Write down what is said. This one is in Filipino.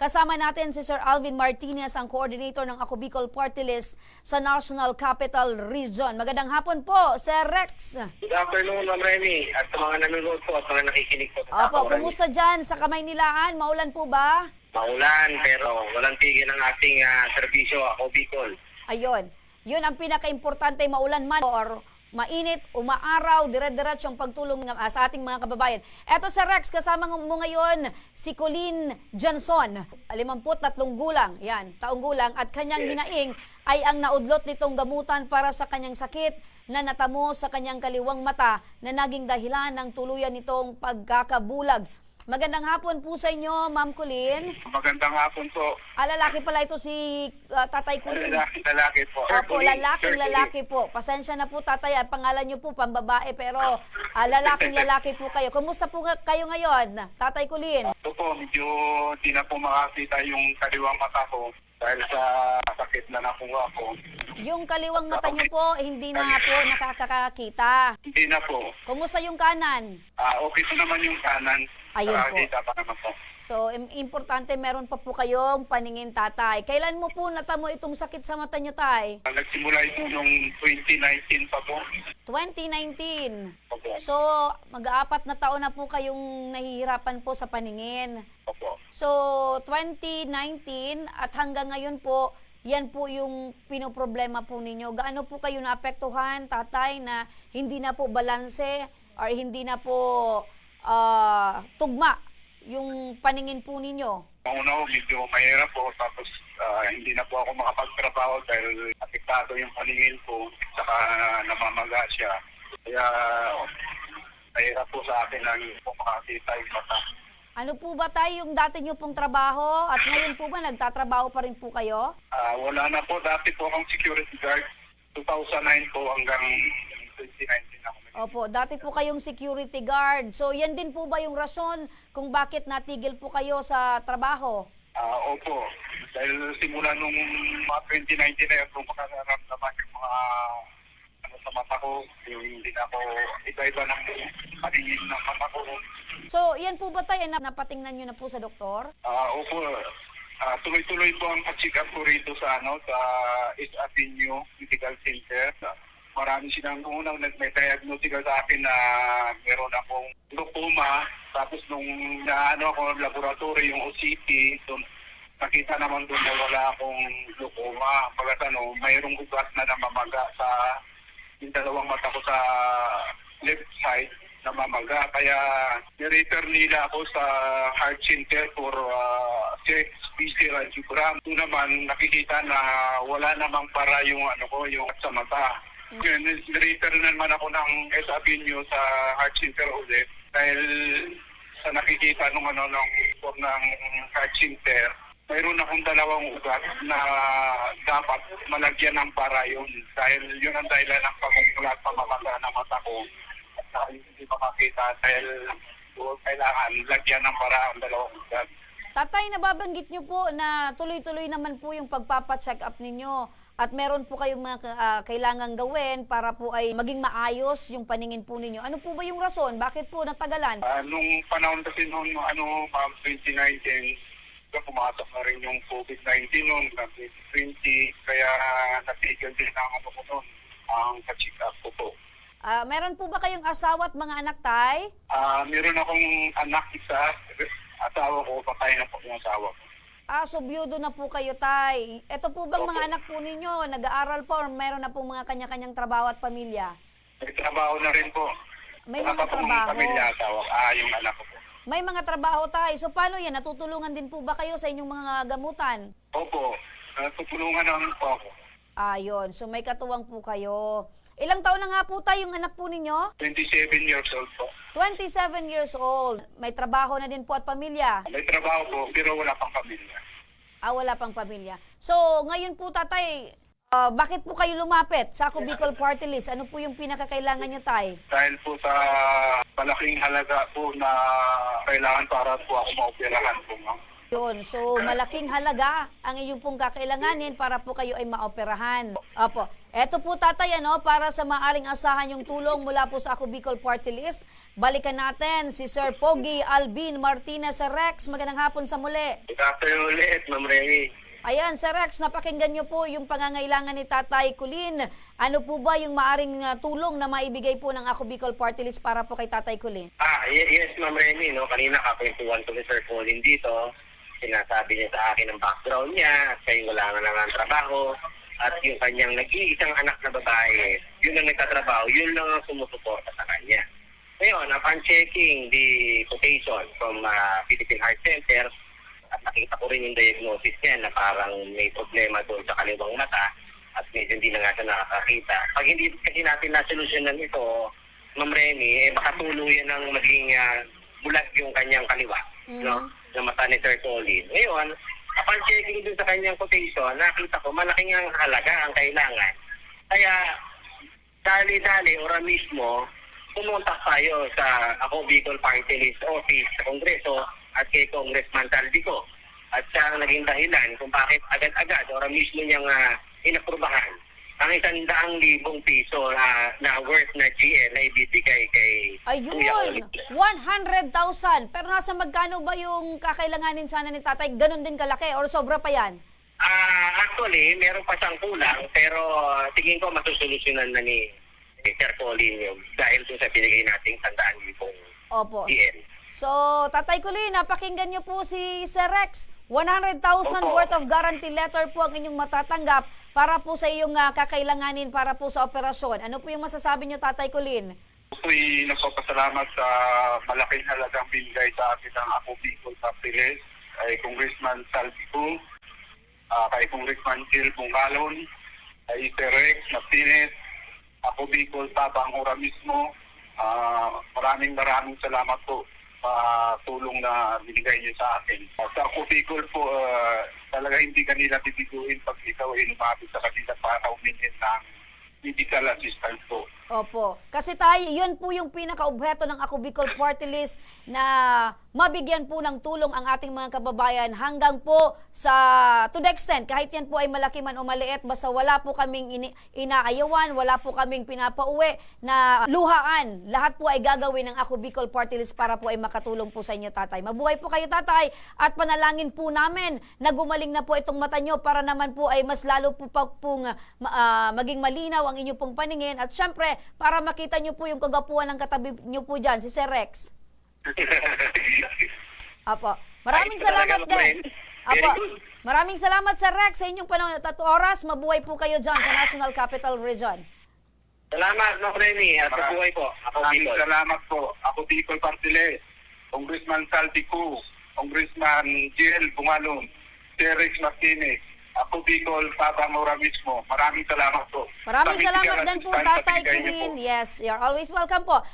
Kasama natin si Sir Alvin Martinez, ang coordinator ng Ako Bicol Party List sa National Capital Region. Magandang hapon po, Sir Rex. Good afternoon, Ma'am Remy, at sa mga nanonood po at mga nakikinig po. Opo, sa Remy. kumusta dyan sa Kamaynilaan? Maulan po ba? Maulan, pero walang tigil ang ating ah, serbisyo, ako Bicol. Ayun. Yun ang pinaka-importante, maulan man or mainit, umaaraw, dire-diretso ang pagtulong ng, ah, sa ating mga kababayan. Eto sa Rex, kasama mo ngayon si Colleen Johnson, 53 gulang, yan, taong gulang, at kanyang Yes. hinaing ay ang naudlot nitong gamutan para sa kanyang sakit na natamo sa kanyang kaliwang mata na naging dahilan ng tuluyan nitong pagkakabulag. Magandang hapon po sa inyo, Ma'am Colleen. Magandang hapon po. Ah, lalaki pala ito si ah, Tatay Colleen. Lalaki, lalaki po. Opo, Hercules, lalaking Hercules. lalaki po. Pasensya na po tatay, ang pangalan niyo po pambabae pero ah, lalaking lalaki po kayo. Kumusta po nga- kayo ngayon, Tatay Kulin? Ito po, medyo di na po makakita yung kaliwang mata ko dahil sa sakit na nakuha ko. Yung kaliwang mata niyo po hindi na po nakakakita. Hindi na po. Kumusta yung kanan? Ah, okay po naman yung kanan. Ayun po. Nakakita pa naman po. So, im- importante meron pa po kayong paningin tatay. Kailan mo po natamo itong sakit sa mata niyo, tay? Nagsimula ito noong 2019 pa po. 2019. Opo. So, mag-aapat na taon na po kayong nahihirapan po sa paningin. Opo. So, 2019 at hanggang ngayon po, yan po yung pinoproblema po ninyo. Gaano po kayo naapektuhan, tatay, na hindi na po balanse or hindi na po ah, tugma yung paningin po ninyo? Una medyo mahirap po. Tapos ah, hindi na po ako makapagtrabaho dahil apektado yung paningin ko. Saka namamaga siya. Kaya mahirap po sa akin hindi po makakita yung mata. Ano po ba tayo yung dati nyo pong trabaho at ngayon po ba nagtatrabaho pa rin po kayo? Ah, wala na po. Dati po akong security guard. 2009 po hanggang 2019 ako. Opo, dati po kayong security guard. So, yan din po ba yung rason kung bakit natigil po kayo sa trabaho? Ah, opo. Dahil simula nung mga 2019 na yun, kung makakaramdaman yung mga ano sa mata ko, yung hindi na ako iba-iba ng paningin ng mata ko. So, yan po ba tayo na napatingnan nyo na po sa doktor? Ah, opo. Ah, tuloy-tuloy po ang check up ko rito sa ano sa East Avenue Medical Center. Marami silang unang nag- may diagnostical sa akin na meron akong glaucoma. Tapos nung naano ako ng laboratory, yung OCT, doon nakita naman doon na wala akong glaucoma. Pagkat ano, mayroong ugat na namamaga sa yung dalawang mata ko sa left side namamaga. Kaya nirefer nila ako sa heart center for uh, PC radiogram. Doon naman nakikita na wala namang para yung ano ko, yung sa mata. Yun, nirefer na naman ako ng S Avenue sa heart center ulit. Dahil sa nakikita nung ano ng report ng heart center mayroon akong dalawang ugat na dapat malagyan ng para yun. Dahil yun ang dahilan ng pagkukulat pamamaga ng mata ko. At yung hindi makakita dahil kailangan lagyan ng para ang dalawang ugat. Tatay, nababanggit nyo po na tuloy-tuloy naman po yung pagpapacheck up ninyo at meron po kayong mga ah, kailangan gawin para po ay maging maayos yung paningin po ninyo. Ano po ba yung rason? Bakit po natagalan? Ah, nung panahon kasi noon, ano, ma'am, 2019, kaya pumasok na rin yung COVID-19 noon, na 2020, kaya natigil din ang ano ko noon, ang pa-check up ko po. Ah, meron po ba kayong asawa at mga anak, tay? Ah, meron akong anak isa, asawa ko, patay na po yung asawa ko. Ah, so byudo na po kayo, tay. Ito po bang Opo. mga anak po ninyo, nag-aaral po or meron na pong mga kanya-kanyang trabaho at pamilya? May trabaho na rin po. May Wala mga pa pong trabaho. pamilya, asawa. Ah, yung anak ko po. May mga trabaho tayo. So paano yan? Natutulungan din po ba kayo sa inyong mga gamutan? Opo, uh, tutulungan naman po ako. Ayun. So may katuwang po kayo. Ilang taon na nga po tayo yung anak po ninyo? 27 years old po. 27 years old. May trabaho na din po at pamilya. May trabaho po, pero wala pang pamilya. Ah, wala pang pamilya. So ngayon po tatay, ah, bakit po kayo lumapit sa Ako Bicol Party List? Ano po yung pinakakailangan nyo tay? Dahil po sa malaking halaga po na kailangan para po ako maoperahan po. ma'am. Yun. So, malaking halaga ang inyong pong kakailanganin para po kayo ay maoperahan. Opo. Eto po tatay, ano, para sa maaring asahan yung tulong mula po sa Ako Bicol Party List, balikan natin si Sir Pogi Albin Martinez sa Rex. Magandang hapon sa muli. Good afternoon ulit, Ma'am Remy. Ayan, Sir Rex, napakinggan niyo po yung pangangailangan ni Tatay Kulin. Ano po ba yung maaring uh, tulong na maibigay po ng Ako Bicol Party List para po kay Tatay Kulin? Ah, y- yes, Ma'am Remy, no? Kanina kakwentuhan ko ni Sir Colin dito. Sinasabi niya sa akin ang background niya, at siya wala nga lang ang trabaho. At yung kanyang nag-iisang anak na babae, yun ang nagtatrabaho, yun lang ang sumusuporta sa kanya. Ngayon, upon checking the quotation from uh, Philippine Heart Center, at nakita ko rin yung diagnosis niya na parang may problema doon sa kaliwang mata at medyo hindi na nga siya nakakakita. Pag hindi kasi natin na-solusyonan ito, Ma'am Remy, eh baka tuluyan ng maging ah, bulag yung kanyang kaliwa, Mhm. no? Na mata ni Sir Colin. Ngayon, upon checking dun sa kanyang quotation, nakita ko malaking ang halaga ang kailangan. Kaya, dali-dali, ora mismo, pumunta tayo sa ako Bicol Party List Office sa Kongreso at kay Congressman Taldico. At siya ang naging dahilan kung bakit agad-agad ora mismo niyang uh, inaprubahan ang isang daang libong piso na, na worth na GL na ibibigay kay Kuya Ayun, Oli. 100,000. Pero nasa magkano ba yung kakailanganin sana ni tatay? Ganon din kalaki or sobra pa yan? Ah, actually, meron pa siyang kulang pero tingin ko masusolusyonan na ni ni Sir Colin yung dahil dun sa binigay nating tandaan libong Opo. GL. So, Tatay Kulin, napakinggan niyo po si Sir Rex. 100,000 Opo. worth of guarantee letter po ang inyong matatanggap para po sa iyong ah, kakailanganin para po sa operasyon. Ano po yung masasabi niyo, Tatay Kulin? Ako'y nagpapasalamat sa malaking halagang binigay sa akin ng Ako Bicol Papiles, kay Congressman Salvico, ah, kay Congressman Gil Bungalon, kay Sir Rex Martinez, Ako Bicol Tabang Ora mismo. Ah, maraming maraming salamat po sa tulong na binigay niyo sa akin. Sa Ako Bicol po, ah, talaga hindi kanila bibiguin pag ikaw ay lumapit sa kanila para humingi ng medical assistance po. Opo. Kasi tayo, yun po yung pinaka-objeto ng Ako Bicol Party List na mabigyan po ng tulong ang ating mga kababayan hanggang po sa, to the extent, kahit yan po ay malaki man o maliit, basta wala po kaming ini, inaayawan, wala po kaming pinapauwi na luhaan. Lahat po ay gagawin ng Ako Bicol Party List para po ay makatulong po sa inyo, tatay. Mabuhay po kayo, tatay, at panalangin po namin na gumaling na po itong mata nyo para naman po ay mas lalo po pong ah, maging malinaw ang inyo pong paningin at syempre para makita nyo po yung kagapuan ng katabi nyo po dyan, si Sir Rex. Apo. Maraming Ay, salamat din. Apo. Maraming salamat Sir Rex sa inyong panahon at oras. Mabuhay po kayo dyan sa National Capital Region. Salamat, Ma'am Remy, at mabuhay po. Ako Maraming Bicol. salamat po. Ako Bicol Partiles, Congressman Saldico, Congressman Jiel Bumalon, Sir Rex Martinez, ako Bicol Papa Mora mismo. Maraming salamat po. Maraming Sa salamat din po Tatay. Kilin. Yes, you're always welcome po.